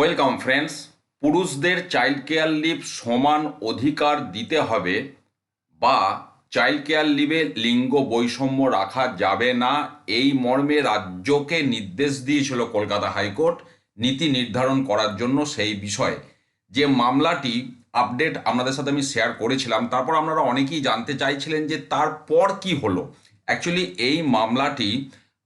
Welcome friends, পুরুষদের child care leave সমান অধিকার দিতে হবে বা চাইল্ড কেয়ার লিভে লিঙ্গ বৈষম্য রাখা যাবে না, এই মর্মে রাজ্যকে নির্দেশ দিয়েছিল কলকাতা হাইকোর্ট নীতি নির্ধারণ করার জন্য সেই বিষয়ে। যে মামলাটি আপডেট আপনাদের সাথে আমি শেয়ার করেছিলাম, তারপর আপনারা অনেকেই জানতে চাইছিলেন যে তারপর কি হলো। অ্যাকচুয়ালি এই মামলাটি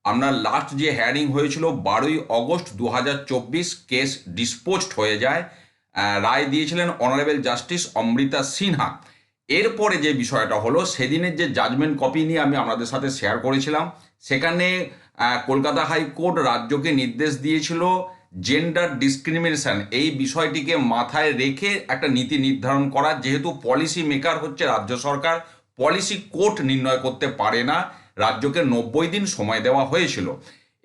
আপনার লাস্ট যে হ্যারিং হয়েছিল বারোই অগস্ট দু হাজার চব্বিশ কেস ডিসপোজড হয়ে যায়। রায় দিয়েছিলেন অনারেবল জাস্টিস অমৃতা সিনহা। এরপরে যে বিষয়টা হলো, সেদিনের যে জাজমেন্ট কপি নিয়ে আমি আপনাদের সাথে শেয়ার করেছিলাম, সেখানে কলকাতা হাইকোর্ট রাজ্যকে নির্দেশ দিয়েছিল জেন্ডার ডিসক্রিমিনেশন এই বিষয়টিকে মাথায় রেখে একটা নীতি নির্ধারণ করা, যেহেতু পলিসি মেকার হচ্ছে রাজ্য সরকার পলিসি কোর্ট নির্ণয় করতে পারে না। রাজ্যকে নব্বই দিন সময় দেওয়া হয়েছিল।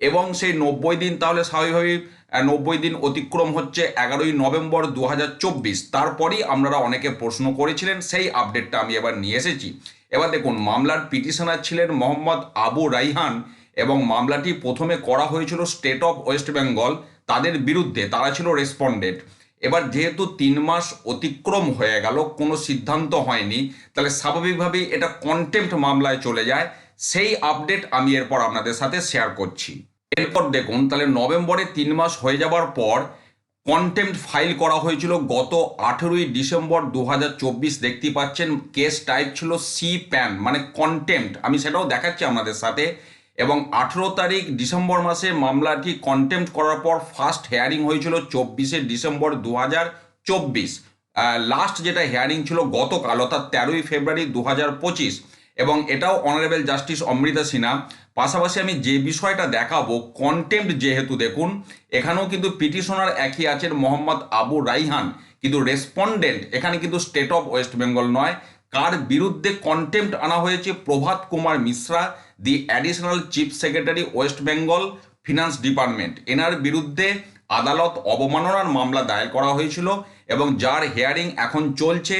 এবং সেই নব্বই দিন তাহলে স্বাভাবিকভাবেই নব্বই দিন অতিক্রম হচ্ছে এগারোই নভেম্বর দু হাজার চব্বিশ। তারপরই আপনারা অনেকে প্রশ্ন করেছিলেন, সেই আপডেটটা আমি এবার নিয়ে এসেছি। এবার দেখুন, মামলার পিটিশনার ছিলেন মোহাম্মদ আবু রাইহান এবং মামলাটি প্রথমে করা হয়েছিল স্টেট অফ ওয়েস্ট বেঙ্গল তাদের বিরুদ্ধে, তারা ছিল রেসপন্ডেন্ট এবার যেহেতু তিন মাস অতিক্রম হয়ে গেল, কোনো সিদ্ধান্ত হয়নি, তাহলে স্বাভাবিকভাবেই এটা কন্টেম্প্ট মামলায় চলে যায়। সেই আপডেট আমি এরপর আপনাদের সাথে শেয়ার করছি। এরপর দেখুন, তাহলে নভেম্বরে তিন মাস হয়ে যাবার পর কন্টেম্প্ট ফাইল করা হয়েছিল গত আঠেরোই ডিসেম্বর দু হাজার চব্বিশ। দেখতে পাচ্ছেন কেস টাইপ ছিল সি প্যান মানে কন্টেম্প্ট আমি সেটাও দেখাচ্ছি আপনাদের সাথে। এবং আঠেরো তারিখ ডিসেম্বর মাসে মামলাটি কন্টেম্প্ট করার পর ফার্স্ট হেয়ারিং হয়েছিল চব্বিশে ডিসেম্বর দু হাজার চব্বিশ লাস্ট যেটা হেয়ারিং ছিল গতকাল, অর্থাৎ তেরোই ফেব্রুয়ারি দু হাজার পঁচিশ। এবং এটাও অনারেবল জাস্টিস অমৃতা সিনহা। পাশাপাশি আমি যে বিষয়টা দেখাবো কন্টেম্প্ট যেহেতু দেখুন, এখানেও কিন্তু পিটিশনার একই আছেন মোহাম্মদ আবু রাইহান। কিন্তু রেসপন্ডেন্ট এখানে কিন্তু স্টেট অফ ওয়েস্ট বেঙ্গল নয়। কার বিরুদ্ধে কন্টেম্প্ট আনা হয়েছে, Prabhat Kumar Mishra the additional chief secretary West Bengal finance department এনার বিরুদ্ধে আদালত অবমাননার মামলা দায়ের করা হয়েছিল। এবং যার হেয়ারিং এখন চলছে,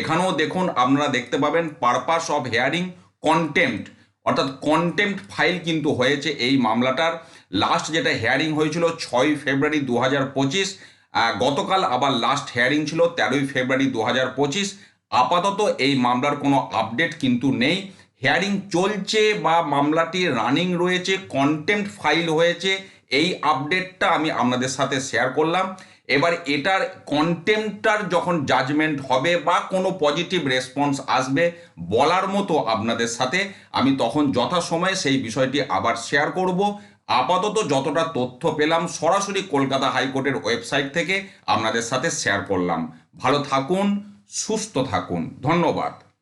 এখানেও দেখুন আপনারা দেখতে পাবেন পারপাস অফ হেয়ারিং কন্টেম্পট অর্থাৎ কন্টেম্প্ট ফাইল কিন্তু হয়েছে এই মামলাটার। লাস্ট যেটা হেয়ারিং হয়েছিল ছয় ফেব্রুয়ারি দু হাজার পঁচিশ গতকাল আবার লাস্ট হেয়ারিং ছিল তেরোই ফেব্রুয়ারি দু হাজার পঁচিশ। আপাতত এই মামলার কোনো আপডেট কিন্তু নেই। হেয়ারিং চলছে বা মামলাটি রানিং রয়েছে কন্টেম্পট ফাইল হয়েছে এই আপডেটটা আমি আপনাদের সাথে শেয়ার করলাম। এবার এটার কন্টেম্পটার যখন জাজমেন্ট হবে বা কোনো পজিটিভ রেসপন্স আসবে বলার মতো আপনাদের সাথে, আমি তখন যথাসময়ে সেই বিষয়টি আবার শেয়ার করব। আপাতত যতটা তথ্য পেলাম সরাসরি কলকাতা হাইকোর্টের ওয়েবসাইট থেকে আপনাদের সাথে শেয়ার করলাম। ভালো থাকুন, সুস্থ থাকুন। ধন্যবাদ।